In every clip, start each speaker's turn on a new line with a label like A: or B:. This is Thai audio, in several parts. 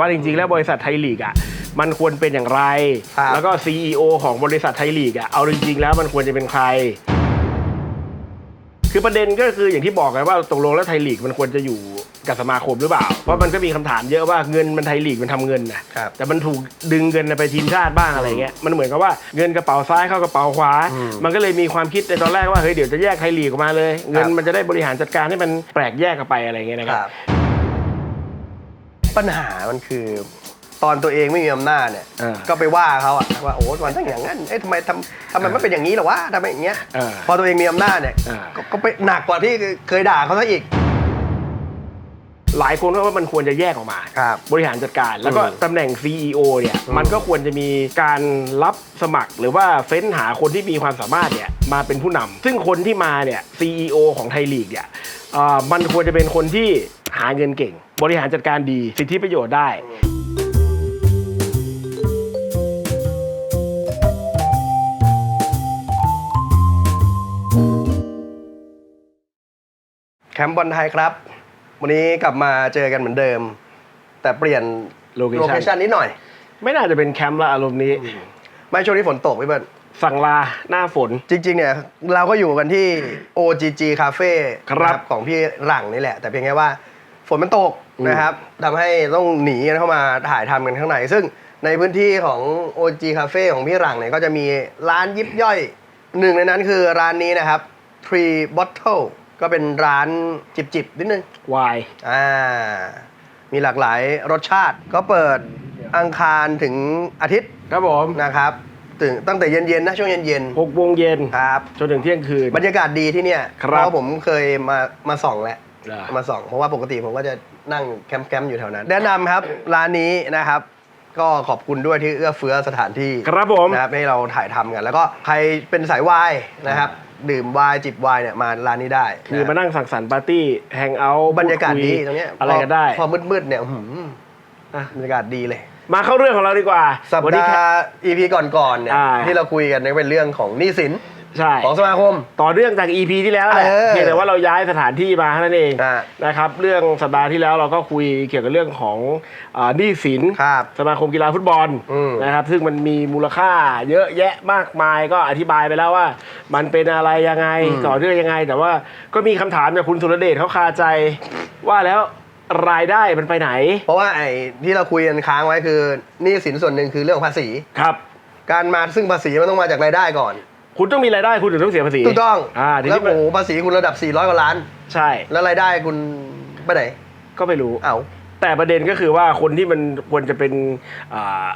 A: ว่าจริงๆ แล้วบริษัทไทยลีกอะมันควรเป็นอย่างไร
B: ครับ
A: แล้วก็ CEO ของบริษัทไทยลีกอะเอาจริงๆ แล้วมันควรจะเป็นใคร คือประเด็นก็คืออย่างที่บอกไงว่าตกลงแล้วไทยลีกมันควรจะอยู่กับสมาคมหรือเปล่า เพราะมันก็มีคำถามเยอะว่าเงินมันไทยลีกมันทำเงินนะครับ แต่มันถูกดึงเงินไปทีมชาติบ้างอะไรเงี้ยมันเหมือนกับว่าเงินกระเป๋าซ้ายเข้ากระเป๋าขวา
B: อืม
A: มันก็เลยมีความคิดในตอนแรกว่าเฮ้ยเดี๋ยวจะแยกไทยลีกออกมาเลย เงิน
B: ครับ
A: มันจะได้บริหารจัดการให้มันแปลกแยกออกไปอะไรเงี้ยนะครับ
B: ปัญหามันคือ ตอนตัวเองไม่มีอำนาจเนี่ย
A: เออ
B: ก็ไปว่าเขาอะว่าโอ้มันต้องอย่างนั้นเอ๊ะทำไมทำทำไมไม่เป็นอย่างนี้หรอวะทำไมอย่างเงี้ย
A: เออ
B: พอตัวเองมีอำนาจเนี่ย
A: เออ
B: ก็ก็ไปหนักกว่าที่เคยด่าเขาซะอีก
A: หลายคนก็ว่ามันควรจะแยกออกมา
B: ครับ
A: บริหารจัดการแล้วก็
B: อืม
A: ตำแหน่ง CEO เนี่ย
B: อืม
A: มันก็ควรจะมีการรับสมัครหรือว่าเฟ้นหาคนที่มีความสามารถเนี่ยมาเป็นผู้นำซึ่งคนที่มาเนี่ย CEO ของไทยลีกเนี่ยเอ่อมันควรจะเป็นคนที่หาเงินเก่ง บริหารจัดการดี สิทธิประโยชน์ได้
B: แคมป์บอลไทยครับ วันนี้กลับมาเจอกันเหมือนเดิม แต่เปลี่ยน
A: Location
B: โลเคชันนิดหน่อย
A: ไม่น่าจะเป็นแคมป์ละอารมณ์นี้
B: ไม่ช่วงนี้ฝนตกพี่เบิร์ด
A: สั่งลาหน้าฝน
B: จริง ๆ เนี่ย เราก็อยู่กันที่ OGG Cafe
A: ครับ
B: นะของพี่หลังนี่แหละ แต่เพียงแค่ว่า ฝนมันตก
A: อืม
B: นะครับทำให้ต้องหนีกันเข้ามาถ่ายทำกันข้างใน ซึ่งในพื้นที่ของ OG Cafe ของพี่หลังเนี่ยก็จะมีร้านยิบย่อยหนึ่งในนั้นคือร้านนี้นะครับ Tree Bottle ก็เป็นร้านจิบๆนิดนึง
A: วาย
B: อ่า มีหลากหลายรสชาติ ก็เปิดอังคารถึงอาทิตย์
A: ครับผม
B: นะครับถึงตั้งแต่เย็นๆนะช่วงเย็น
A: หกโมงเย็น
B: ๆครับ
A: จนถึงเที่ยงคืน
B: บรรยากาศดีที่เนี่ย
A: ครับ
B: เพราะว่าผมเคยมามาส่องแหละ
A: อ่าม
B: มาส่องเพราะว่าปกติผมก็จะนั่งแคมป์แคมป์อยู่แถวนั้น แนะนำครับร้านนี้นะครับ ก็ขอบคุณด้วยที่เอื้อเฟื้อสถานที่
A: ครับผม
B: นะครับให้เราถ่ายทำกัน แล้วก็ใครเป็นสายวายนะครับ ดื่มวายจิบวายเนี่ยมาร้านนี้ได้
A: คือมา
B: นะ
A: นั่งสังสรรค์ปาร์ตี้แฮงเอาท์
B: บรรยากาศดี
A: พูคุ
B: ตรงเนี้ย
A: อะไรกันได้
B: พอพอมืดๆเนี่ยอื้อหือ
A: อะ
B: บรรยากาศดีเลย
A: มาเข้าเรื่องของเราดีกว่า
B: สัป
A: วันนี้
B: ดา
A: แค่
B: ห์ EP ก่อนๆเนี่ย
A: อ่า
B: ที่เราคุยกันเนี่ยเป็นเรื่องของหนี้สิน
A: ใช่
B: ของสมาคม
A: ต่อเรื่องจาก EP ที่แล้วแหละ
B: เออ
A: เพียงแต่ว่าเราย้ายสถานที่มาเท่านั้นเอง
B: อ่า
A: นะครับ เรื่องสัปดาห์ที่แล้วเราก็คุยเกี่ยวกับเรื่องของอ่าหนี้สิน
B: ครับ
A: สมาคมกีฬาฟุตบอล
B: อืม
A: นะครับ ซึ่งมันมีมูลค่าเยอะแยะมากมายก็อธิบายไปแล้วว่า มันเป็นอะไรยังไง
B: อืม
A: ต่อเนื่องยังไง แต่ว่าก็มีคำถามจากคุณสุรเดชเขาคาใจ ว่าแล้วรายได้มันไปไหน
B: เพราะว่าไอ้ที่เราคุยกันค้างไว้คือหนี้สินส่วนหนึ่งคือเรื่องของภาษี
A: ครับ
B: การมาซึ่งภาษีมันต้องมาจากรายได้ก่อน
A: คุณต้องมีรายได้คุณถึงต้องเสียภาษี
B: ถูกต้อง
A: อ่าที
B: แล้ว
A: นี้มัน
B: โอ้โหภาษีคุณระดับ 400 กว่าล้าน
A: ใช่
B: แล้วรายได้คุณไปไหน
A: ก็ไม่รู้
B: เอ้า
A: แต่ประเด็นก็คือว่าคนที่มันควรจะเป็นอ่า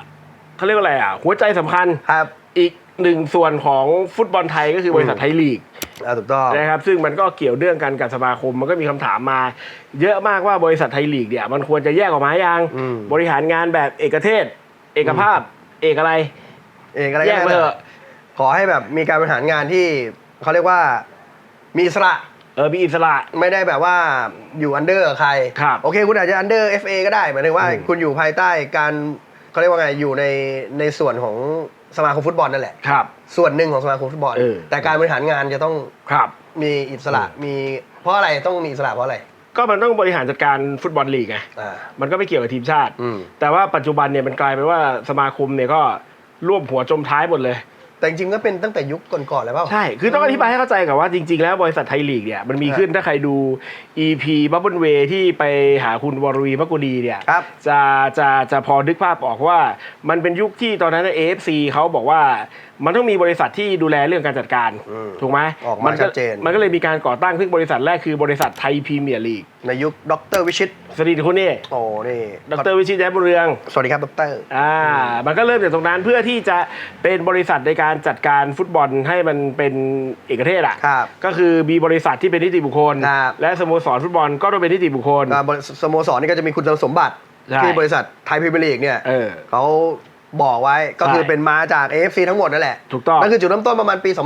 A: เขาเรียกว่าอะไรอะ หัวใจสำคัญ
B: ครับ
A: อีกหนึ่งส่วนของฟุตบอลไทยก็คือบริษัทไทยลีก
B: อ่าถูกต้อง
A: นะครับซึ่งมันก็เกี่ยวเนื่องกันกับสมาคมมันก็มีคำถามมา เยอะมากว่าบริษัทไทยลีกเนี่ยมันควรจะแยกออกมายัง
B: อืม
A: บริหารงานแบบเอกเทศ เอกภาพ เอกอะไร
B: เองอะไร
A: แยก
B: ก็
A: ไป
B: ได้
A: เถอะ
B: ขอให้แบบมีการบริหารงานที่เขาเรียกว่ามีอิสระ
A: เออมีอิสระ
B: ไม่ได้แบบว่าอยู่อันเดอร์ใคร
A: ครับ
B: โอเค คุณอาจจะอันเดอร์ FA ก็ได้หมายถึงว่า
A: อืม
B: คุณอยู่ภายใต้การเขาเรียกว่าไงอยู่ในในส่วนของสมาคมฟุตบอลนั่นแหละ
A: ครับ
B: ส่วนหนึ่งของสมาคมฟุตบอล
A: เออ
B: แต่การบริหารงานจะต้อง
A: ครับ
B: มีอิสระ
A: อืม
B: มี เพราะอะไรต้องมีอิสระเพราะอะไร
A: ก็มันต้องบริหารจัดการฟุตบอลลีกไง
B: อ่า
A: มันก็ไม่เกี่ยวกับทีมชาติ
B: อืม
A: แต่ว่าปัจจุบันเนี่ยมันกลายเป็นว่าสมาคมเนี่ยก็ร่วมหัวจมท้ายหมดเลย
B: แต่จริงๆก็เป็นตั้งแต่ยุคก่อนๆแล้วเปล่า
A: ใช่ คือต้องอธิบายให้เข้าใจก่อนว่าจริง ๆ แล้วบริษัทไทยลีกเนี่ยมันมี
B: ครับ
A: ขึ้นถ้าใครดู EP Bubble Way ที่ไปหาคุณวรวีมะกุดีเนี่ย
B: ครับ
A: จะจะจะพอนึกภาพออกว่า มันเป็นยุคที่ตอนนั้น AFC เขาบอกว่า มันต้องมีบริษัทที่ดูแลเรื่องการจัดการ
B: อืม
A: ถูกไหม
B: ออกมา
A: ก็
B: ชัดเจน
A: มันก็เลยมีการก่อตั้งซึ่งบริษัทแรกคือบริษัทไทยพรีเมียร์ลีก
B: ในยุคดรวิชิต
A: สวัสดีคุณนี่
B: โอ้นี่
A: ดรวิชิตแย้มบุญเรือง
B: สวัสดีครับดร
A: อ่ามันก็เริ่มจากตรงนั้นเพื่อที่จะเป็นบริษัทในการจัดการฟุตบอลให้มันเป็นเอกเทศอะ
B: ครับ
A: ก็คือมีบริษัทที่เป็นนิติบุคคล
B: ครับ
A: และสโมสรฟุตบอลก็ต้องเป็นนิติบุคคล
B: อ่าบริสโมสรนี่ก็จะมีคุณสมบัติ
A: ใช่
B: ที่บริษัทไทยพรีเมียร์ลีกเนี่ย
A: เออ
B: เขา บอกไว้ก็คือ
A: ใช่
B: เป็นมาจาก AFC ทั้งหมดนั่นแหละ
A: ถูกต้อง
B: นั่นคือจุดเริ่มต้นประมาณปี 2009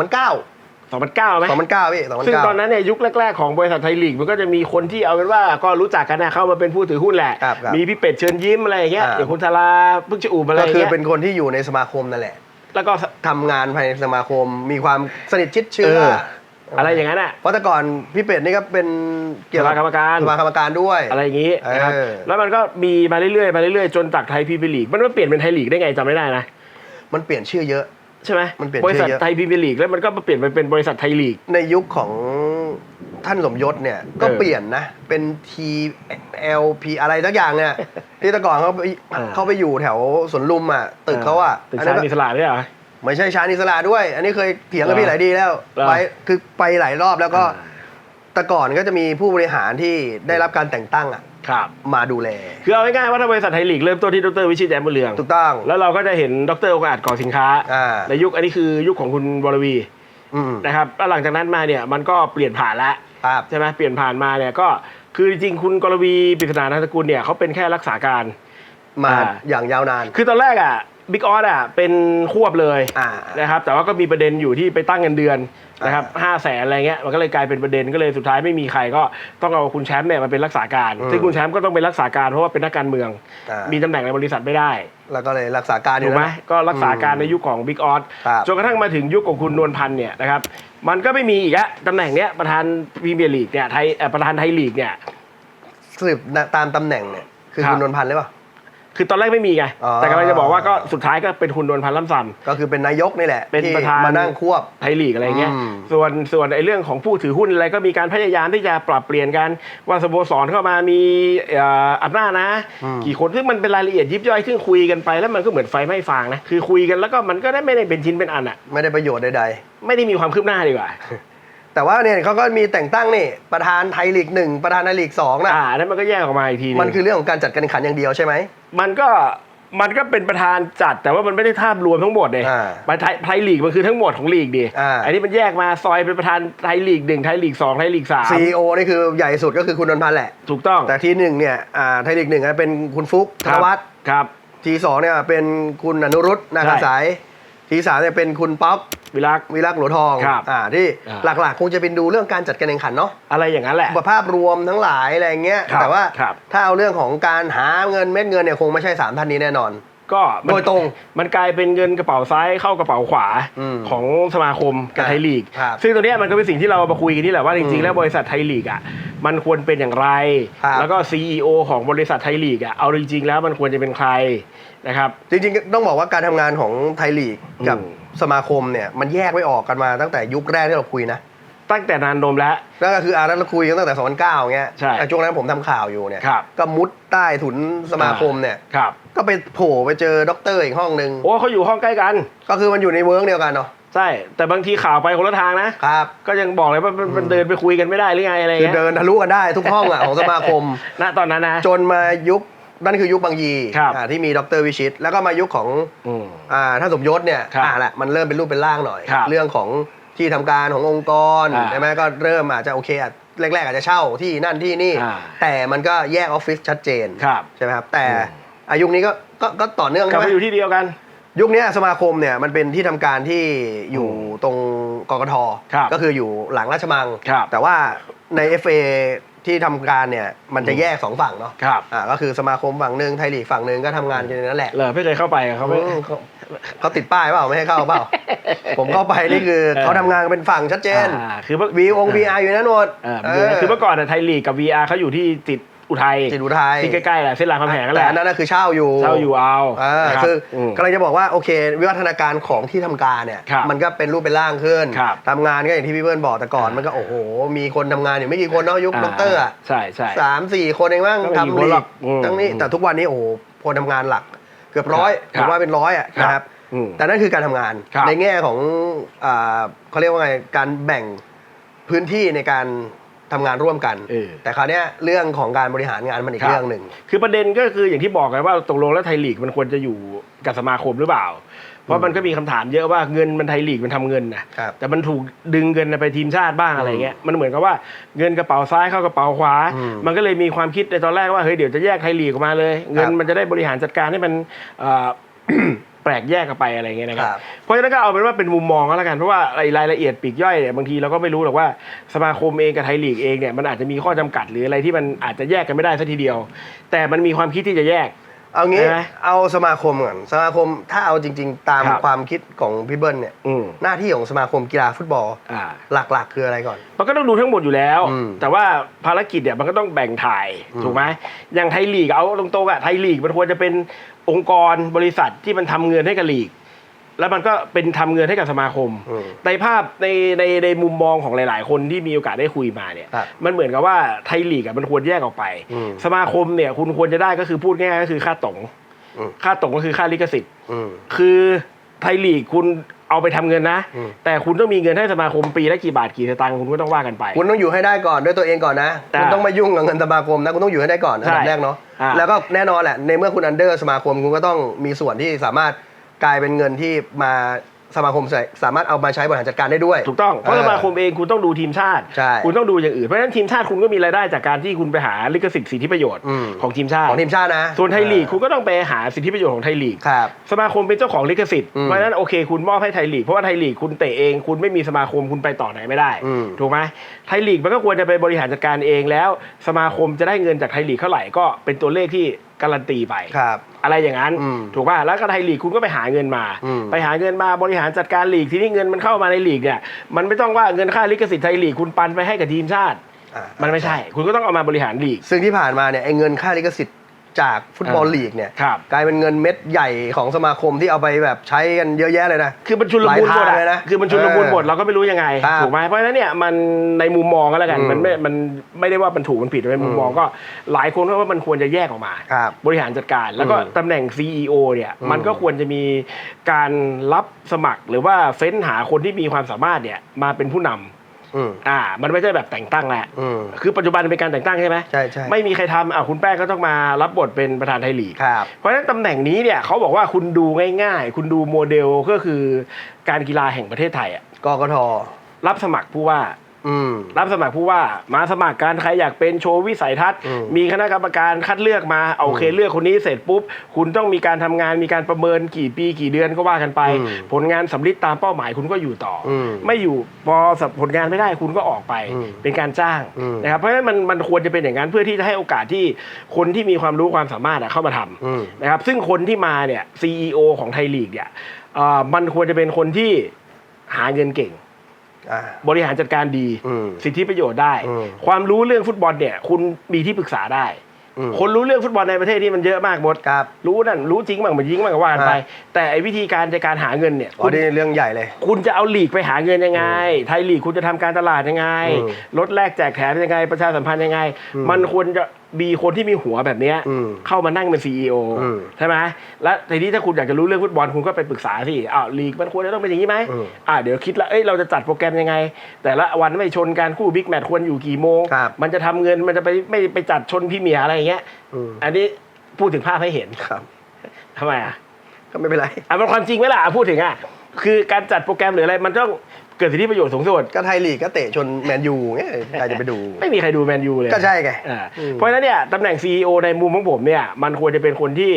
A: 2009ไหม
B: 2009พี่
A: ซึ่ง
B: 2009
A: ตอนนั้นเนี่ยยุคแรกๆของบริษัทไทยลีกมันก็จะมีคนที่เอาเป็นว่าก็รู้จักกันนะเข้ามาเป็นผู้ถือหุ้นแหละ
B: ครับครับ
A: มีพี่เป็ดเชิญยิ้มอะไรอย่างเงี้ย
B: อ่า
A: อย่างคุณธาราพึกจะอูบอะไรอ
B: ก็
A: ย่าง
B: คือ
A: เงี้ย
B: เป็นคนที่อยู่ในสมาคมนั่นแหละ
A: แล้วก็
B: ทำงานภายในสมาคมมีความสนิทชิดเชื้อ
A: เออ อะไรอย่างนั้นอะ
B: เพราะแต่ก่อนพี่เป็ดนี่ก็เป็นเกี่ยว
A: ส
B: กับ
A: ภากรรมการ
B: สภากรรมการด้วย
A: อะไรอย่างนี้นะครับ
B: เออ
A: แล้วมันก็มีมาเรื่อยๆมาเรื่อยๆจนจากไทยพรีเมียร์ลีกมันก็เปลี่ยนเป็นไทยลีกได้ไงจำไม่ได้นะ
B: มันเปลี่ยนชื่อเยอะ
A: ใช่ไหม
B: มันเปลี่ยน
A: บริษัท
B: ชื่อเยอะ
A: ไทยพรีเมียร์ลีกแล้วมันก็มาเปลี่ยนไปเป็นบริษัทไทยลีก
B: ในยุคของท่านสมยศเนี่ยก็
A: เออ
B: เปลี่ยนนะ เป็น T L P อะไรสักอย่างเนี่ยที่แต่ก่อนเขาไป
A: เออ
B: เขาไปอยู่แถวสวนลุมอะตึกเขาอะ
A: ตึก
B: อัน
A: ชา
B: นั้น
A: ญอิสระด้วยเหรอ
B: ไม่ใช่ชาญอิสระด้วย อันนี้เคยเถียงกับ
A: เหรอ
B: พี่หลายดีแล้ว
A: เหรอ
B: ไปคือไปหลายรอบแล้วก็แต่ก่อนก็จะมีผู้บริหารที่ได้รับการแต่งตั้งอะ
A: ครับ
B: มาดูแล
A: คือเอาง่ายๆว่าถ้าบริษัทไทยลีกเริ่มต้นที่ดรวิชิตแอมบุญเรือง
B: ถูกต้อง
A: แล้วเราก็จะเห็นดรองค์อาจก่อสินค้า
B: อ่า
A: ในยุคอันนี้คือยุคของคุณวรวี
B: อืม
A: นะครับแล้วหลังจากนั้นมาเนี่ยมันก็เปลี่ยนผ่านแล้ว
B: ครับ
A: ใช่ไหมเปลี่ยนผ่านมาเนี่ยก็คือจริงๆคุณกรวีปริศนานันทกุลเนี่ยเขาเป็นแค่รักษาการ
B: มา
A: อ่า
B: อย่างยาวนาน
A: คือตอนแรกอะ บิ๊กออสอะเป็นควบเลย
B: อ่า
A: นะครับแต่ว่าก็มีประเด็นอยู่ที่ไปตั้งเงินเดือนนะครับ
B: อ่า
A: ห้าแสนอะไรเงี้ยมันก็เลยกลายเป็นประเด็นก็เลยสุดท้ายไม่มีใครก็ต้องเอาคุณแชมป์เนี่ยมาเป็นรักษาการ
B: อืม
A: ซึ่งคุณแชมป์ก็ต้องเป็นรักษาการเพราะว่าเป็นนักการเมือง
B: อ่า
A: มีตำแหน่งในบริษัทไม่ได้
B: แล้วก็เลยรักษาการอ
A: ถู
B: ยู่
A: กไหม
B: นะ
A: ก็รักษาการในยุคของบิ๊กออส
B: ครับ
A: จนกระทั่งมาถึงยุคของคุณนวลพันธ์เนี่ยนะครับมันก็ไม่มีอีกอะตำแหน่งเนี้ยประธานพรีเมียร์ลีกเนี่ยไทยเอ่อประธานไทยลีกเนี่ย
B: สืบตามตำแหน่งเนี่ยคือ
A: ครับ
B: คุณนวลพันธ์หรือเปล่า
A: คือตอนแรกไม่มีไง
B: อ๋อ
A: แต่กำลังจะบอกว่าก็สุดท้ายก็เป็นคุณนวลพันธ์ล่ำซำ
B: ก็คือเป็นนายกนี่แหละ
A: เป็น
B: ที่
A: ประธาน
B: มานั่งควบ
A: ไทยลีกอะไรเงี้ย
B: อืม
A: ส่วนส่วนไอ้เรื่องของผู้ถือหุ้นอะไรก็มีการพยายามที่จะปรับเปลี่ยนกันว่าสโมสรเข้ามามีเอ่ออำนาจนะกี่คนซึ่งมันเป็นรายละเอียดยิบย่อยซึ่งคุยกันไปแล้วมันก็เหมือนไฟไหม้ฟางนะคือคุยกันแล้วก็มันก็ได้ไม่ได้เป็นชิ้นเป็นอันอะ
B: ไม่ได้ประโยชน์ใด
A: ไม่ได้มีความคืบหน้าดีกว่า
B: ๆ แต่ว่าเนี่ยเขาก็มีแต่งตั้งนี่ประธานไทยลีกหนึ่งประธานไทยลีกสองนะ
A: อ่านั้นมันก็แยกออกมาอีกทีนึง
B: มันคือเรื่องของการจัดการแข่งขันอย่างเดียวใช่ไหม
A: มันก็มันก็เป็นประธานจัดแต่ว่ามันไม่ได้ภาพรวมทั้งหมดเลย
B: อ่า
A: ไทยไทยลีกมันคือทั้งหมดของลีกดิ
B: อ่า
A: นนี้มันแยกมาซอยเป็นประธานไทยลีกหนึ่งไทยลีกสองไทยลีกสาม
B: CEO นี่คือใหญ่สุดก็คือคุณนนท์พันธ์แหละ
A: ถูกต้อง
B: แต่ที่หนึ่งเนี่ยอ่าไทยลีกหนึ่งนะเป็นคุณฟุกธ
A: คนรับ
B: วัฒน์
A: ครับ
B: ทีสองเนี่ยเป็นคุณอนุรุตนาคา
A: ใช่
B: สาย ทีสามเนี่ยเป็นคุณป๊อป
A: วิลักษ์
B: วิรักษ์หลัวทอง
A: ครับ
B: อ่าที่
A: อ่า
B: หลักๆ คงจะเป็นดูเรื่องการจัดการแข่งขันเนาะ
A: อะไรอย่างนั้นแหละ
B: ภาพรวมทั้งหลายอะไรเงี้ย
A: ครับ
B: แต่ว่า
A: ครับ
B: ถ้าเอาเรื่องของการหาเงินเม็ดเงินเนี่ยคงไม่ใช่สามท่านนี้แน่นอน
A: ก็มัน
B: โดยตรง
A: มันกลายเป็นเงินกระเป๋าซ้ายเข้ากระเป๋าขวา
B: อืม
A: ของสมาคมกับ
B: ครับ
A: ไทยลีก
B: ครับ
A: ซึ่งตัวเนี้ยมันก็เป็นสิ่งที่เรามาคุยกันนี่แหละว่าจริง
B: อื
A: ๆ
B: ม
A: แล้วบริษัทไทยลีกอะมันควรเป็นอย่างไร
B: ครับ
A: แล้วก็ CEO ของบริษัทไทยลีกอะเอาจริงๆแล้วมันควรจะเป็นใคร นะครับ
B: จริงๆ ต้องบอกว่าการทำงานของไทยลีกกับ
A: อืม
B: สมาคมเนี่ยมันแยกไม่ออกกันมาตั้งแต่ยุคแรกที่เราคุยนะ
A: ตั้งแต่นานนมแล้ว
B: นั่นก็คืออาร์ตเราคุยกันตั้งแต่2009เงี้ย
A: ใช่
B: แต่ช่วงนั้นผมทำข่าวอยู่เนี่ย
A: ครับ
B: ก็มุดใต้ถุนสมาคมเนี่ย
A: ครับ
B: ก็ไปโผล่ไปเจอด็อกเตอร์อีกห้องหนึ่ง
A: โอ้เขาอยู่ห้องใกล้กัน
B: ก็คือมันอยู่ในเวิร์กเดียวกันเนาะ
A: ใช่ แต่บางทีข่าวไปคนละทางนะ
B: ครับ
A: ก็ยังบอกเลยว่ามันมันเดินไปคุยกันไม่ได้หรือไงอะไร
B: คือ
A: เงี้ย
B: เดินทะลุกันได้ทุกห้องอะของสมาคม
A: ณตอนนั้นนะ
B: จนมายุค นั่นคือยุคบางยี
A: ครับ
B: อ่าที่มีดรวิชิต แล้วก็มายุคของ
A: อืม
B: อ่าท่านสมยศเนี่ย
A: ครับ
B: อ่าแหละมันเริ่มเป็นรูปเป็นร่างหน่อย
A: ครับ
B: เรื่องของที่ทำการขององค์กร
A: อ่า
B: ใช่ไหมก็เริ่มอาจจะโอเคอะแรก ๆ อาจจะเช่าที่นั่นที่นี่
A: อ่า
B: แต่มันก็แยกออฟฟิศชัดเจน
A: ครับ
B: ใช่ไหมครับแต่
A: อืม
B: อายุคนี้ก็ก็ก็ต่อเนื่อง
A: กลับ
B: ใช่ไหม
A: มาอยู่ที่เดียวกัน
B: ยุคนี้สมาคมเนี่ยมันเป็นที่ทำการที่อยู่ตรงกกท
A: ครับ
B: ก็คืออยู่หลังราชมัง
A: ครับ
B: แต่ว่าใน FA ที่ทำการเนี่ยมันจะแยกสองฝั่งเนาะ
A: ครับ
B: อ่าก็คือสมาคมฝั่งหนึ่งไทยลีกฝั่งหนึ่งก็ทำงานกันในนั้นแหละ
A: เหรอไม่เคยเข้าไปกับเขาไม่
B: อืมเขาเขาติดป้ายเปล่าไม่ให้เข้าเปล่า ผมเข้าไปนี่คือ
A: เออ
B: เขาทำงานกันเป็นฝั่งชัดเจน
A: อ่าคือเมื่อ
B: วีองวีอาร์อยู่นั่นหมด
A: เออมันอยู่นะคือเมื่อก่อนอะไทยลีกกับ VR เขาอยู่ที่ติด อุทัย
B: จิตอุทัย
A: ที่ใกล้ๆแหละเส้นรามคำแหงนั่นแห
B: แต่
A: ละ
B: อันนั้นนะคือเช่าอยู่
A: เช่าอยู่เอา
B: อ่า
A: นะครับ
B: คือ
A: ม
B: กำลังจะบอกว่าโอเค วิวัฒนาการของที่ทำการเนี่ย
A: ครับ
B: มันก็เป็นรูปเป็นร่างขึ้น
A: ครับ
B: ทำงานก็อย่างที่พี่เบิ้ลบอกแต่ก่อน
A: อ่ามั
B: มันก็โอ้โห มีคนทำงานอยู่ไม่กี่คนเนาะยุคด็อกเตอร์อะ
A: ใช่ใช่
B: สามสี่คนเองมั้ง
A: ก็ไม่กี่
B: ทำ
A: คน
B: ลี
A: หรอก
B: ก
A: อืม
B: ทั้งนี้แต่ทุกวันนี้โอ้โหคนทำงานหลัก เกือบร้อย
A: ครับ
B: ผมว่าเป็นร้อยอะนะครับ
A: อืม
B: แต่นั่นคือการทำงาน
A: ครับ
B: ในแง่ของอ่าเขาเรียกว่าไงการแบ่งพื้นที่ในการ ทำงานร่วมกัน
A: เออ
B: แต่คราวเนี้ยเรื่องของการบริหารงานมันอีก
A: ครับ
B: เรื่องหนึ่ง
A: คือประเด็นก็คืออย่างที่บอกไงว่าตกลงแล้วไทยลีกมันควรจะอยู่กับสมาคมหรือเปล่า เพราะมันก็มีคำถามเยอะว่าเงินมันไทยลีกมันทำเงินนะครับแต่มันถูกดึงเงินไปทีมชาติบ้างอะไรเงี้ยมันเหมือนกับว่าเงินกระเป๋าซ้ายเข้ากระเป๋าขวา
B: อืม
A: มันก็เลยมีความคิดในตอนแรกว่าเฮ้ยเดี๋ยวจะแยกไทยลีกออกมาเลย เงิน
B: ครับ
A: มันจะได้บริหารจัดการให้มันเอ่อ แปลกแยกกันไปอะไรเงี้ยนะครับ
B: ครับ
A: เพราะฉะนั้นก็เอาเป็นว่าเป็นมุมมองก็แล้วกันเพราะว่าไอ้รายละเอียดปลีกย่อยเนี่ยบางทีเราก็ไม่รู้หรอกว่าสมาคมเองกับไทยลีกเองเนี่ยมันอาจจะมีข้อจำกัดหรืออะไรที่มันอาจจะแยกกันไม่ได้สัทีเดียว แต่มันมีความคิดที่จะแยก
B: เอางี้
A: ใช่ไหม
B: เอาสมาคมก่อนสมาคมถ้าเอาจริง ๆ ตาม
A: ครับ
B: ความคิดของพี่เบิ้ลเนี่ย
A: อืม
B: หน้าที่ของสมาคมกีฬาฟุตบอล
A: อ่า
B: หลักๆ คืออะไรก่อน
A: มันก็ต้องดูทั้งหมดอยู่แล้ว
B: อืม
A: แต่ว่าภารกิจเนี่ยมันก็ต้องแบ่งถ่าย
B: อืม
A: ถูกไหมอย่างไทยลีกเอาตรงๆอะไทยลีกมันควรจะเป็น องค์กรบริษัทที่มันทำเงินให้กับลีก แล้วมันก็เป็นทำเงินให้กับสมาคม
B: อืม
A: ในภาพในในในมุมมองของหลาย ๆ คนที่มีโอกาสได้คุยมาเนี่ย
B: ครับ
A: มันเหมือนกับว่าไทยลีกอะมันควรแยกออกไป
B: อืม
A: สมาคมเนี่ยคุณควรจะได้ก็คือพูดง่ายๆก็คือค่าตรง
B: อืม
A: ค่าตรงก็คือค่าลิขสิทธิ์
B: อืม
A: คือ ไทยลีกคุณเอาไปทำเงินนะ
B: อืม
A: แต่คุณต้องมีเงินให้สมาคมปีละกี่บาทกี่สตางค์คุณก็ต้องว่ากันไป
B: คุณต้องอยู่ให้ได้ก่อนด้วยตัวเองก่อนนะ
A: อ่า
B: คุณต้องมายุ่งกับเงินสมาคมนะคุณต้องอยู่ให้ได้ก่อนอันดั
A: ใช่
B: บแรกเนาะ
A: อ่า
B: แล้วก็แน่นอนแหละในเมื่อคุณอันเดอร์สมาคมคุณก็ต้องมีส่วนที่สามารถกลายเป็นเงินที่มา สมาคมใส่สามารถเอามาใช้บริหารจัดการได้ด้วย
A: ถูกต้อง เพราะสมาคมเองคุณต้องดูทีมชาติ
B: ใช่
A: คุณต้องดูอย่างอื่น เพราะฉะนั้นทีมชาติคุณก็มีรายได้จากการที่คุณไปหาลิขสิทธิ์สิทธิประโยชน์
B: อืม
A: ของทีมชาติ
B: ของทีมชาตินะ
A: ส่วนไทยลีกคุณก็ต้องไปหาสิทธิประโยชน์ของไทยลีก
B: ครับ
A: สมาคมเป็นเจ้าของลิขสิทธิ์
B: อืม
A: เพราะฉะนั้นโอเคคุณมอบให้ไทยลีก เพราะว่าไทยลีกคุณเตะเองคุณไม่มีสมาคมคุณไปต่อไหนไม่ได้
B: อืม
A: ถูกไหมไทยลีกมันก็ควรจะไปบริหารจัดการเองแล้ว สมาคมจะได้เงินจากไทยลีกเท่าไหร่ก็เป็นตัวเลขที่ การันตีไป
B: ครับ
A: อะไรอย่างนั้น
B: อืม
A: ถูกป่ะแล้วก็ไทยลีกคุณก็ไปหาเงินมา
B: อืม
A: ไปหาเงินมาบริหารจัดการลีกทีนี้เงินมันเข้ามาในลีกเนี่ยมันไม่ต้องว่าเงินค่าลิขสิทธิ์ไทยลีกคุณปันไปให้กับทีมชาติ
B: อ่า
A: มันไม่ใช่ คุณก็ต้องเอามาบริหารลีก
B: ซึ่งที่ผ่านมาเนี่ยไอ้เงินค่าลิขสิทธิ์ จากฟุตบอล
A: อ่า
B: ลีกเนี่ย
A: ครับ
B: กลายเป็นเงินเม็ดใหญ่ของสมาคมที่เอาไปแบบใช้กันเยอะแยะเลยนะ
A: คือมันชุนลมุนหมด
B: หลายทาง
A: อะ
B: เลยนะ
A: คือมันชุนลมุนหมด
B: เออ
A: เราก็ไม่รู้ยังไง
B: ครับ
A: ถูกไหมเพราะฉะนั้นเนี่ยมันในมุมมองก็แล้วกัน
B: อืม
A: มันไม่มันไม่ได้ว่ามันถูกมันผิดในมุมมอง
B: อืม
A: ก็หลายคนก็ว่ามันควรจะแยกออกมา
B: ครับ
A: บริหารจัดการแล้วก็
B: อืม
A: ตำแหน่ง CEO เนี่ย
B: อืม
A: มันก็ควรจะมีการรับสมัครหรือว่าเฟ้นหาคนที่มีความสามารถเนี่ยมาเป็นผู้นำ
B: อืม
A: อ่า มันไม่ใช่แบบแต่งตั้งแหละ
B: อืม
A: คือปัจจุบันเป็นการแต่งตั้งใช่ไหม
B: ใช่ใช่
A: ไม่มีใครทำอ่าคุณแป้งก็ต้องมารับบทเป็นประธานไทยลีก
B: ครับ
A: เพราะฉะนั้นตำแหน่งนี้เนี่ยเขาบอกว่าคุณดูง่าย ๆ คุณดูโมเดลก็คือการกีฬาแห่งประเทศไทยอะ
B: กกท
A: รับสมัครผู้ว่า
B: อืม
A: รับสมัครผู้ว่ามาสมัครการใครอยากเป็นโชว์วิสัยทัศน์
B: อืม
A: มีคณะกรรมการคัดเลือกมาเอาโอเคเลือกคนนี้เสร็จปุ๊บ คุณต้องมีการทำงานมีการประเมินกี่ปีกี่เดือนก็ว่ากันไป
B: อืม
A: ผลงานสำลิดตามเป้าหมายคุณก็อยู่ต่ออ
B: ม
A: ไม่อยู่พอผลงานไม่ได้คุณก็ออกไป
B: อืม
A: เป็นการจ้าง
B: อืม
A: นะครับเพราะฉะนั้นมันมันควรจะเป็นอย่างนั้นเพื่อที่จะให้โอกาสที่คนที่มีความรู้ความสามารถอะเข้ามาทำ
B: อืม
A: นะครับซึ่งคนที่มาเนี่ย CEO ของไทยลีกเนี่ยเอ่อมันควรจะเป็นคนที่หาเงินเก่ง
B: อ่า
A: บริหารจัดการดี
B: อืม
A: สิทธิประโยชน์ได้
B: อืม
A: ความรู้เรื่องฟุตบอลเนี่ย คุณมีที่ปรึกษาได้
B: อืม
A: คนรู้เรื่องฟุตบอลในประเทศนี่มันเยอะมากหมด
B: ครับ
A: รู้นั่นรู้จริงบ้างไม่จริงบ้างก็ว่ากันไป
B: อ่า
A: แต่ไอ้วิธีการในการหาเงินเนี่ย
B: อ๋อ
A: คุณ
B: นี่เรื่องใหญ่เลย
A: คุณจะเอาลีกไปหาเงินยังไง ไทยลีกคุณจะทำการตลาดยังไง
B: อืม
A: ลดแลกแจกแถมยังไง ประชาสัมพันธ์ยังไง
B: อืม
A: มันควรจะมีคนที่มีหัวแบบเนี้ย
B: อืม
A: เข้ามานั่งเป็นซีอ
B: อืม
A: ใช่ไหมและทีนี้ถ้าคุณอยากจะรู้เรื่องฟุตบอลคุณก็ไปปรึกษาสิอ้าวลีกมันควรจะต้องเป็นอย่างนี้ไหม
B: อืม
A: อ่าเดี๋ยวคิดละเอ้ยเราจะจัดโปรแกรมยังไง แต่ละวันไม่ชนการคู่บิ๊กแมตช์ควรอยู่กี่โมง
B: ครับ
A: มันจะทำเงินมันจะไปไม่ไปจัดชนพรีเมียร์อะไรอย่างเงี้ย
B: อืม
A: อันนี้พูดถึงภาพให้เห็น
B: ครับ
A: ทำไมอะ
B: ก็ไม่เป็นไร
A: อะมันความจริงไหมล่ะอะพูดถึงอะคือการจัดโปรแกรมหรืออะไรมันต้อง เกิดสิทธิประโยชน์สูงสุด
B: ก็ไทยลีกก็เตะชนแมนยูไงใครจะไปดู
A: ไม่มีใครดูแมนยูเลย
B: ก็ใช่ไง
A: อ่า
B: อืม
A: เพราะฉะนั้นเนี่ยตำแหน่ง CEO ในมุมของผมเนี่ยมันควรจะเป็นคนที่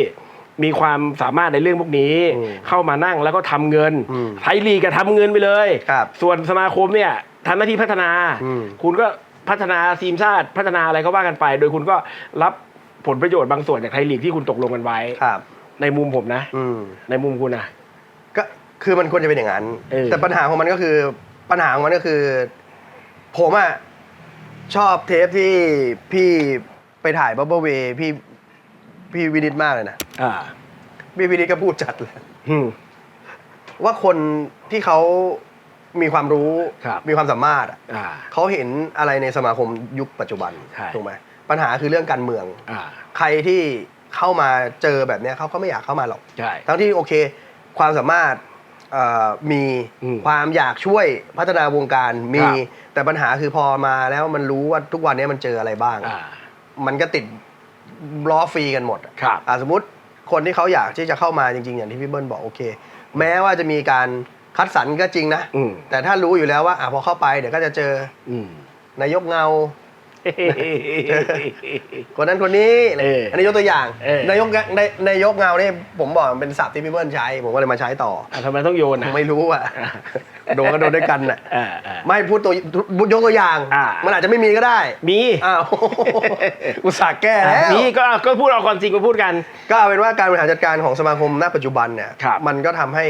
A: มีความสามารถในเรื่องพวกนี้
B: อืม
A: เข้ามานั่งแล้วก็ทำเงิน
B: อืม
A: ไทยลีกก็ทำเงินไปเลย
B: ครับ
A: ส่วนสมาคมเนี่ยทำหน้าที่พัฒนา
B: อืม
A: คุณก็พัฒนาทีมชาติพัฒนาอะไรก็ว่ากันไป โดยคุณก็รับผลประโยชน์บางส่วนจากไทยลีกที่คุณตกลงกันไว้
B: ครับ
A: ในมุมผมนะ
B: อืม
A: ในมุมคุณนะ
B: ก็ คือมันควรจะเป็นอย่างนั้น
A: เออ
B: แต่ปัญหาของมันก็คือปัญหาของมันก็คือ ผมอะชอบเทปที่พี่ไปถ่ายบับเบิลเวพี่พี่วินิตมากเลยนะ
A: อ่า
B: พี่วินิตก็พูดจัดเลย
A: อืม
B: ว่าคนที่เขามีความรู้
A: ครับ
B: มีความสามารถอะ
A: อ่า
B: เขาเห็นอะไรในสมาคมยุคปัจจุบัน
A: ใช่
B: ถูกไหมปัญหาคือเรื่องการเมือง
A: อ่า
B: ใครที่เข้ามาเจอแบบเนี้ยเขาก็ไม่อยากเข้ามาหรอก
A: ใช่
B: ทั้งที่โอเค ความสามารถ เอ่อมี
A: อืม
B: ความอยากช่วยพัฒนาวงการมี
A: ครับ
B: แต่ปัญหาคือพอมาแล้วมันรู้ว่าทุกวันนี้มันเจออะไรบ้าง
A: อ่า
B: มันก็ติดล้อฟรีกันหมดอะ
A: ครับ
B: อะสมมติคนที่เขาอยากที่จะเข้ามาจริง ๆ อย่างที่พี่เบิ้ลบอกโอเค แม้ว่าจะมีการคัดสรรก็จริงนะ
A: อืม
B: แต่ถ้ารู้อยู่แล้วว่าอะพอเข้าไปเดี๋ยวก็จะเจอ
A: อืม
B: นายกเงา คนนั้นคนนี้
A: เอออั
B: อันนี้ยกตัวอย่าง
A: เออ นา
B: ยกในนายกเงาเนี่ยผมบอกมันเป็นศัพท์ที่พี่เบิ้ลใช้ ผมก็เลยมาใช้ต่อ
A: อะทำไมต้องโยนอะ
B: ไม่รู้อะโดนก็โดนด้วยกันน่ะ
A: อ่าอ่า
B: ไม่พูดตัวยกตัวอย่าง
A: อ่ามั
B: มันอาจจะไม่มีก็ได้
A: มี
B: อ้าวอุตส่าห์แก้แล้ว
A: มีก็ก็พูดเอาความจริงมาพูดกัน
B: ก็เอาเป็นว่าการบริหารจัดการของสมาคมณปัจจุบันเนี่ย
A: ครับ
B: มันก็ทำให้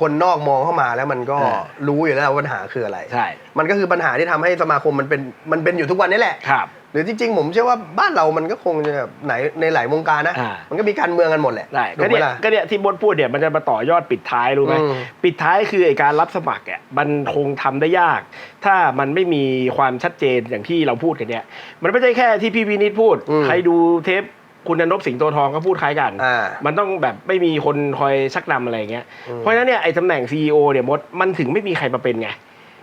B: คนนอกมองเข้ามาแล้วมันก็
A: อ่า
B: รู้อยู่แล้วว่าปัญหาคืออะไร
A: ใช่
B: มันก็คือปัญหาที่ทำให้สมาคมมันเป็นมันเป็นอยู่ทุกวันนี้แหละ
A: ครับ
B: หรือจริงๆ ผมเชื่อว่าบ้านเรามันก็คงจะแบบไหนในหลายวงการนะ
A: อ่า
B: มันก็มีการเมืองกันหมดแหละ
A: ได้
B: ถู
A: ก็
B: กไหม
A: เนี่ย
B: ล่ะ
A: ก็เนี่ยที่บดพูดเนี่ยมันจะมาต่อยอดปิดท้ายรู้ไหม
B: อืม
A: ปิดท้ายคือไอการรับสมัครอะมันคงทำได้ยาก ถ้ามันไม่มีความชัดเจนอย่างที่เราพูดกันเนี่ย มันไม่ใช่แค่ที่พี่วินิตพูด
B: อืม
A: ใครดูเทป คุณนนบสิงห์โตทองก็พูดคล้ายกัน
B: อ่า
A: มันต้องแบบไม่มีคนคอยชักนำอะไรอย่างเงี้ย
B: อืม
A: เพราะฉะนั้นเนี่ยไอ้ตำแหน่ง CEO เนี่ยมดมันถึงไม่มีใครมาเป็นไง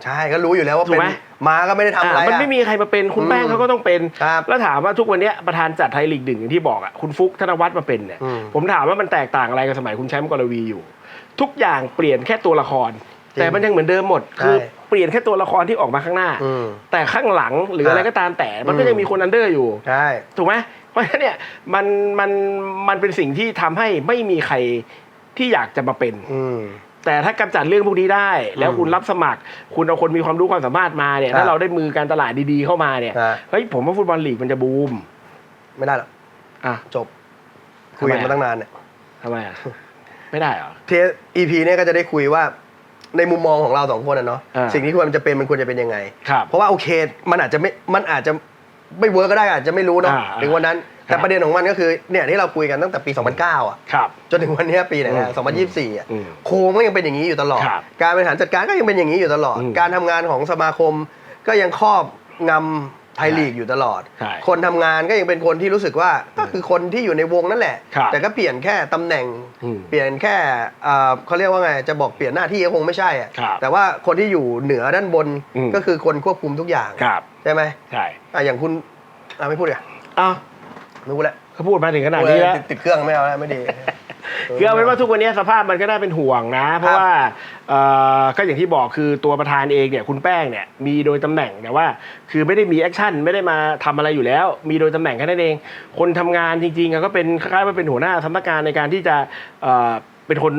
B: ใช่ก็รู้อยู่แล้วว่า
A: ถู
B: เป็
A: ก
B: น
A: ไหม
B: มาก็ไม่ได้ทำอะไร
A: อ่ามัน
B: อะ
A: ไม่มีใครมาเป็นคุณ
B: อืม
A: แป้งเขาก็ต้องเป็น
B: ครับ
A: แล้วถามว่าทุกวันเนี้ยประธานจัดไทยลีกหนึ่งอย่างที่บอกอะคุณฟุกธนวัฒน์มาเป็นเนี่ย
B: อืม
A: ผมถามว่ามันแตกต่างอะไรกับสมัยคุณแชมป์กรวีอยู่ ทุกอย่างเปลี่ยนแค่ตัวละคร
B: จริง
A: แต่มันยังเหมือนเดิมหมด
B: ใช่
A: คือเปลี่ยนแค่ตัวละครที่ออกมาข้างหน้า
B: อืม
A: แต่ข้างหลังหรืออะไร
B: อ่า
A: ก็ตามแต่มันก็
B: อืม
A: ยังมีคนอันเดอร์อยู่
B: ใช่
A: ถูกไหมเพ ราะฉะนั้นเนี่ยมันมันมันเป็นสิ่งที่ทำให้ไม่มีใครที่อยากจะมาเป็น
B: อืม
A: แต่ถ้ากำจัดเรื่องพวกนี้ได้ แล้ว
B: อืม
A: คุณรับสมัคร คุณเอาคนมีความรู้ความสามารถมาเนี่ย
B: ครับ
A: ถ้าเราได้มือการตลาดดีๆเข้ามาเนี่ย
B: ฮะ
A: เฮ้ยผมว่าฟุตบอลลีกมันจะบูม
B: ไม่ได้หรอก
A: อะ
B: จบคุยกัน
A: ทำไม
B: มา
A: อะ
B: ตั้งนานเนี่ย
A: ทำไมอะไม่ได้เหรอ
B: เทป EP เนี่ยก็จะได้คุยว่าในมุมมองของเราสองคนอะเนาะ
A: อ่า
B: สิ่งที่ควรจะเป็นมันควรจะเป็นยังไง
A: ครับ
B: เพราะว่าโอเค มันอาจจะไม่มันอาจจะ ไม่เวิร์กก็ได้อาจจะไม่รู้เนาะ
A: อ่า
B: ถึงวันนั้น แต่
A: ครับ
B: ประเด็นของมันก็คือเนี่ยที่เราคุยกันตั้งแต่ปี 2009 อะ
A: ครับ
B: จนถึงวันเนี้ยปีไหน
A: อื
B: นะ
A: ม
B: 2024 อะ
A: อืม
B: โครงก็ยังเป็นอย่างนี้อยู่ตลอด
A: ครับ
B: การบริหารจัดการก็ยังเป็นอย่างนี้อยู่ตลอด
A: อืม
B: การทำงานของสมาคมก็ยังครอบงำ ไทยลีกอยู่ตลอด
A: ใช่
B: คนทำงานก็ยังเป็นคนที่รู้สึกว่าก็คือคนที่อยู่ในวงนั่นแหละ
A: ครับ
B: แต่ก็เปลี่ยนแค่ตำแหน่ง
A: อืม
B: เปลี่ยนแค่เอ่อเขาเรียกว่าไงจะบอกเปลี่ยนหน้าที่ก็คงไม่ใช่อะ
A: ครับ
B: แต่ว่าคนที่อยู่เหนือด้านบน
A: อืม
B: ก็คือคนควบคุมทุกอย่าง
A: ครับ
B: ใช่ไหม
A: ใช่
B: อะอย่างคุณอะไม่พูดอะ
A: อ้าว
B: ไม่พูดแล้ว
A: เขาพูดมาถึงขนาดนี้แล้ว
B: ติดติดเครื่องไม่เอาแล้วไม่ดี
A: คือเอาเป็นว่าทุกวันนี้สภาพมันก็น่าเป็นห่วงนะ เพราะว่าเอ่อก็อย่างที่บอกคือตัวประธานเองเนี่ยคุณแป้งเนี่ยมีโดยตำแหน่งแต่ว่า คือไม่ได้มีแอคชั่นไม่ได้มาทำอะไรอยู่แล้ว มีโดยตำแหน่งแค่นั้นเอง คนทำงานจริงๆอะก็เป็นคล้ายๆว่าเป็นหัวหน้าสำนักงานในการที่จะเอ่อเป็นคน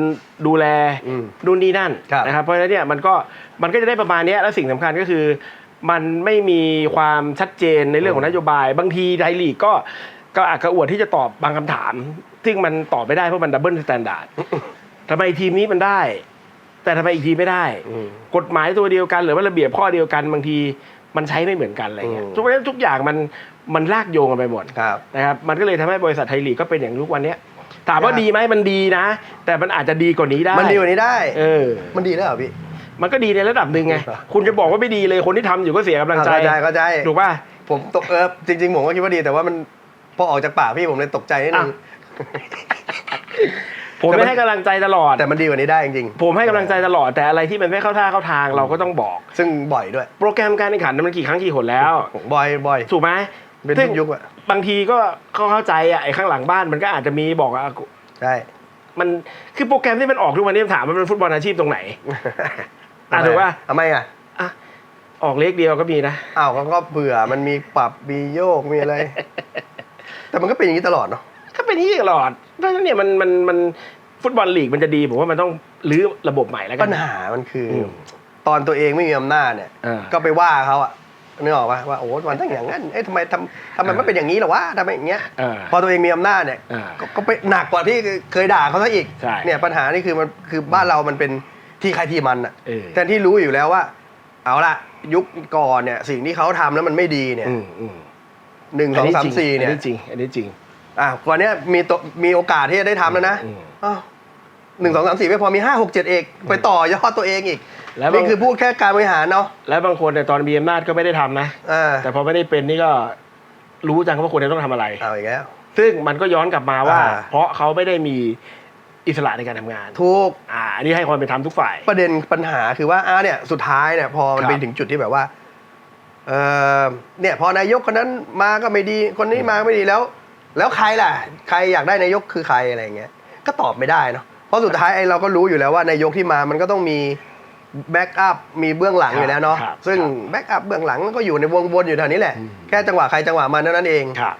A: ดูแล
B: อืม
A: นู่นนี่นั่น
B: ครับ
A: นะครับ เพราะฉะนั้นเนี่ยมันก็มันก็จะได้ประมาณเนี้ยแล้วสิ่งสำคัญก็คือ มันไม่มีความชัดเจนในเรื่องของนโยบาย บางทีไทยลีกก็ ก็อาจกระอวดที่จะตอบบางคำถาม ซึ่งมันตอบไม่ได้เพราะมันดับเบิลสแตนดาร์ดทำไมทีมนี้มันได้ แต่ทำไมอีกทีไม่ได้
B: อืม
A: กฎหมายตัวเดียวกัน หรือว่าระเบียบข้อเดียวกันบางทีมันใช้ไม่เหมือนกันอะไรเงี้ย
B: อืม
A: ทุกวันนี้ทุกอย่างมันมันลากโยงกันไปหมด
B: ครับ
A: นะครับมันก็เลยทำให้บริษัทไทยลีกก็เป็นอย่างทุกวันเนี้ยถามว่าดีไหมมันดีนะ แต่มันอาจจะดีกว่านี้ได้
B: มันดีกว่านี้ได้
A: เออ
B: มันดีแล้วเหรอพี่
A: มันก็ดีในระดับหนึ่งไง
B: ครับ
A: คุณจะบอกว่าไม่ดีเลยคนที่ทำอยู่ก็เสียกำลังใจ
B: เข้าใจเข้าใจ
A: ถูกป่ะ
B: ผมตกเออจริงๆผมก็คิดว่าดีแต่ว่ามัน พอออกจากปากพี่ผมเลยตกใจนิดนึง
A: อะผม
B: แต่มั
A: ไม่
B: น
A: ให้กำลังใจตลอด
B: แต่มันดีกว่านี้ได้จริงๆ
A: ผมให้กำลังใจตลอดแต่อะไรที่มันไม่เข้าท่าเข้าทางเราก็ต้องบอก
B: ซึ่งบ่อยด้วย
A: โปรแกรมการแข่งขันมันกี่ครั้งกี่หนแล้ว
B: บ่อยบ่อย
A: ถูกไหม
B: เป็น
A: ซึ่
B: ทุ
A: ง
B: กยุคอะ
A: บางทีก็เขาเข้าใจอะไอ้ข้างหลังบ้านมันก็อาจจะมีบอกอะ
B: ใช่
A: มันคือโปรแกรมที่มันออกทุกวันนี้ถามว่ามันเป็นฟุตบอลอาชีพตรงไหนอะถูกป่ะ
B: ทำไมอะ
A: อะออกเลขเดียวก็มีนะ
B: อ้าวเขาก็เผื่อมันมีปรับมีโยกมีอะไร แต่มันก็เป็นอย่างนี้ตลอดเนาะ
A: ก็เป็นที่ตลอดเพราะฉะนั้นเนี่ยมันมันมันฟุตบอลลีกมันจะดีผมว่ามันต้องรื้อระบบใหม่แล้วกั
B: ปั
A: น
B: ญหามันคืออ
A: ม
B: ตอนตัวเองไม่มีอำนาจเนี่ย
A: อ่า
B: ก็ไปว่าเขาอะนึกออกปะว่าโอ้มันต้องอย่างนั้นเอ๊ะทำไมทำทำไมไม่เป็นอย่างนี้หรอวะทำไมอย่างเงี้ย
A: อ่า
B: พอตัวเองมีอำนาจเนี่ย
A: อ่า
B: ก็ก็ไปหนักกว่าที่เคยด่าเขาซะอีก
A: ใช่
B: เนี่ยปัญหานี่คือมันคือบ้านเรามันเป็นที่ใครที่มันอะ
A: เออ
B: แทนที่รู้อยู่แล้วว่า เอาละยุคก่อนเนี่ยสิ่งที่เขาทำแล้วมันไม่ดีเนี่ย
A: อืมอืม
B: หนึ่งสองสามสี่เนี่ย
A: อันนี้จริง อันนี้จริง
B: อะก่อนเนี้ยมีตัวมีโอกาสที่จะได้ทำแล้วนะ
A: อืม
B: อ้าวหนึ่งสองสามสี่ไม่พอมีห้าหกเจ็ดเอกไปต่อยอดตัวเองอีก
A: แล้วบาง
B: นี่คือพูดแค่การบริหารเนาะ
A: แล้วบางคนเนี่ยตอนมีอำนาจก็ไม่ได้ทำนะ
B: อ่า
A: แต่พอไม่ได้เป็นนี่ก็รู้จังว่าควรจะต้องทำอะไร
B: เอาอีกแล้ว
A: ซึ่งมันก็ย้อนกลับมาว่า
B: อ่า
A: เพราะเขาไม่ได้มีอิสระในการทำงาน
B: ทุก
A: อ่าอันนี้ให้ความเป็นธรรมทุกฝ่าย
B: ประเด็นปัญหาคือว่าอ่าเนี่ยสุดท้ายเนี่ยพอมัน
A: ครับ
B: ไปถึงจุดที่แบบว่า เออเนี่ยพอนายกคนนั้นมาก็ไม่ดีคนนี้มาก็ไม่ดีแล้ว แล้วใครล่ะ ใครอยากได้นายกคือใครอะไรอย่างเงี้ยก็ตอบไม่ได้เนาะเพราะสุดท้ายไอ้เราก็รู้อยู่แล้วว่านายกที่มามันก็ต้องมีแบ็กอัพมีเบื้องหลัง
A: ครับ
B: อยู่แล้วเนาะ
A: ครับ
B: ซึ่ง
A: ครับ
B: แบ็กอัพเบื้องหลังก็อยู่ในวงวนอยู่แถวนี้แหละ แค่จังหวะใครจังหวะมันเท่านั้นเอง
A: ครับ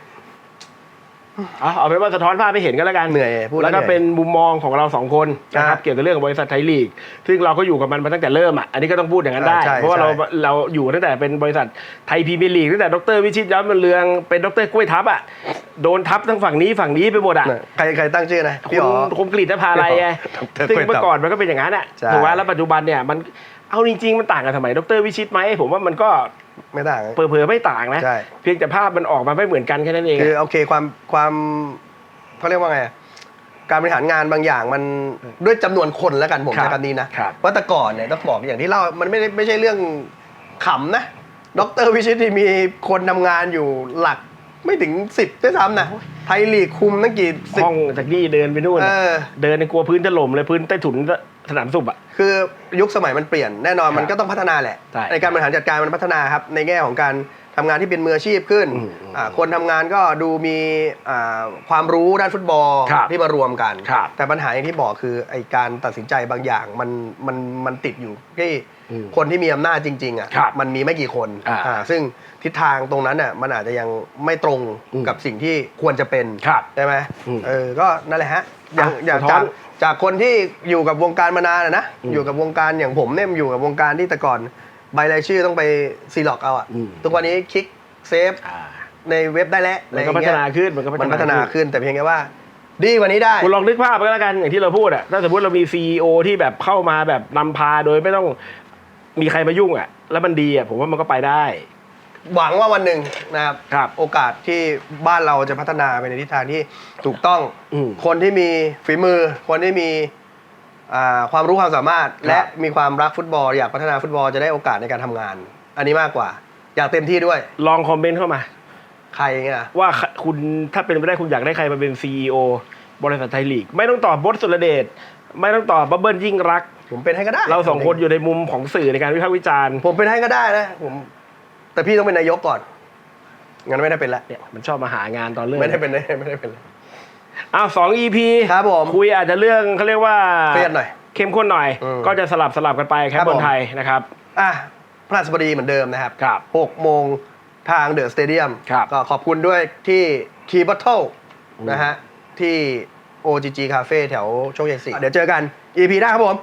A: เอาเอาเป็นว่าสะท้อนภาพไปเห็นกันแล้วกัน
B: เหนื่อยพูดแล้ว
A: แล้วก็
B: เหนื่อย
A: เป็นมุมมองของเราสองคนนะค
B: ครั
A: รับบเกี่ยวกับเรื่องของบริษัทไทยลีก ซึ่งเราก็อยู่กับมันมาตั้งแต่เริ่มอะอันนี้ก็ต้องพูดอย่างนั้นได้
B: ใช่
A: เพราะว่า
B: ใช่
A: เราเราอยู่ตั้งแต่เป็นบริษัทไทยพรีเมียร์ลีกตั้งแต่ดรวิชิตย้อนบรรเลืองเป็นดรกล้วยทับอะโดนทับทั้งฝั่งนี้ฝั่งนี้ไปหมดอะ
B: น่ะใครใครตั้งชื่อนะ
A: คุ
B: พี่
A: ณ
B: อ๋อ
A: คมกรีดนภาอะไรไง
B: ดร
A: ซึ่ง
B: กล้วยทับ
A: เมื่อก่อนมันก็เป็นอย่างนั้นอะ
B: ใช่
A: ถูกไหมแล้วปัจจุบันเนี่ยมันเอาจริงๆมันต่างกับสมัยดรวิชิตไหมผมว่ามันก็
B: ไม่ต่าง
A: เผลอๆไม่ต่างนะ
B: ใช่
A: เพียงแต่ภาพมันออกมาไม่เหมือนกันแค่นั้นเอง
B: คือ
A: อะ
B: โอเคความความเขาเรียกว่าไงอะการบริหารงานบางอย่างมันด้วยจำนวนคนแล้วกันผม
A: ครับ
B: ใช้คำนี้นะครับว่าแต่ก่อนเนี่ยต้องบอกอย่างที่เล่ามันไม่ได้ไม่ใช่เรื่องขำนะดรวิชิตที่มีคนทำงานอยู่หลักไม่ถึงสิบด้วยซ้ำนะไทยลีกคุมตั้งกี่สิบ
A: ห้องจากนี่เดินไปนู่น
B: เออ
A: เดินในกลัวพื้นถล่มเลยพื้นใต้ถุน สนามสุบอะ
B: คือยุคสมัยมันเปลี่ยนแน่นอน
A: ครับ
B: มันก็ต้องพัฒนาแหละ
A: ใช่
B: ในการบริหารจัดการมันพัฒนาครับ ในแง่ของการทำงานที่เป็นมืออาชีพขึ้น
A: อืมอืม
B: อ่าคนทำงานก็ดูมีอ่าความรู้ด้านฟุตบอล
A: ครับ
B: ที่มารวมกัน
A: ครับ
B: แต่ปัญหาอย่างที่บอกคือไอการตัดสินใจบางอย่างมันมันมันติดอยู่ที่
A: อืม
B: คนที่มีอำนาจจริงๆอะ
A: ครับ
B: มันมีไม่กี่คน
A: อ่า
B: อ่าซึ่งทิศทางตรงนั้นน่ะมันอาจจะยังไม่ตรง
A: อืม
B: กับสิ่งที่ควรจะเป็น
A: ครับ
B: ใช่ไหม
A: อืม
B: เออก็นั่นแหละฮะอย่าง
A: อะ
B: อย่าง
A: สะท้อ
B: จานก จากคนที่อยู่กับวงการมานานอะนะ
A: อืม
B: อยู่กับวงการอย่างผมเนี่ยอยู่กับวงการที่แต่ก่อนใบรายชื่อต้องไปซีล็อกเอาอะ
A: อืม
B: ทุกวันนี้คลิกเซฟ
A: อ่า
B: ในเว็บได้แล้ว
A: มันก็พัฒนาขึ้นมันก็
B: มันพัฒนาขึ้นแต่เพียงแค่ว่า ดีกว่านี้ได้
A: คุณลองนึกภาพไปก็แล้วกันอย่างที่เราพูดอะถ้าสมมติเรามีซีอที่แบบเข้ามาแบบนำพาโดยไม่ต้องมีใครมายุ่งอะแล้วมันดีอะผมว่ามันก็ไปได้
B: หวังว่าวันหนึ่งนะครับ
A: ครับ
B: โอกาสที่บ้านเราจะพัฒนาไปในทิศทางที่ถูกต้อง
A: อืม
B: คนที่มีฝีมือ คนที่มีอ่าความรู้ความสามารถ
A: ครับ
B: และมีความรักฟุตบอล อยากพัฒนาฟุตบอลจะได้โอกาสในการทำงาน อันนี้มากกว่า อยากเต็มที่ด้วย
A: ลองคอมเมนต์เข้ามา
B: ใครเงี้ย
A: ว่าคุณถ้าเป็นไปได้คุณอยากได้ใครมาเป็นซีอบริษัทไทยลีก ไม่ต้องตอบบดสุรเดชไม่ต้องตอบบับเบิ้ลยิ่งรักษณ์
B: ผมเป็นให้ก็ได้
A: เราสองคนอยู่ในมุมของสื่อในการวิพากษ์วิจารณ์
B: ผมเป็นให้ก็ได้นะผม แต่พี่ต้องเป็นนายกก่อน งั้นไม่ได้เป็นละ
A: เนี่ยมันชอบมาหางานตอนเรื่อง
B: ไม่ได้เป็นไม่ได้เป็น
A: อ้าวสองอีพี
B: ครับผม
A: คุยอาจจะเรื่องเขาเรียกว่า
B: เครียดหน่อย
A: เข้มข้นหน่อย
B: อืม
A: ก็จะสลับสลับกันไปค
B: ครั
A: รับบบ
B: ผม
A: นไทยนะครับ
B: อะพระราชบดีเหมือนเดิมนะครับ
A: ครับ
B: หกโมงทางเดอะสเตเดียม
A: ครับ
B: ก็ขอบคุณด้วยที่คีบัตเทิล
A: อืม
B: นะฮะที่ OGG Cafe แถวโชคชัยสี่เดี๋ยวเจอกัน EP หน้าครับผม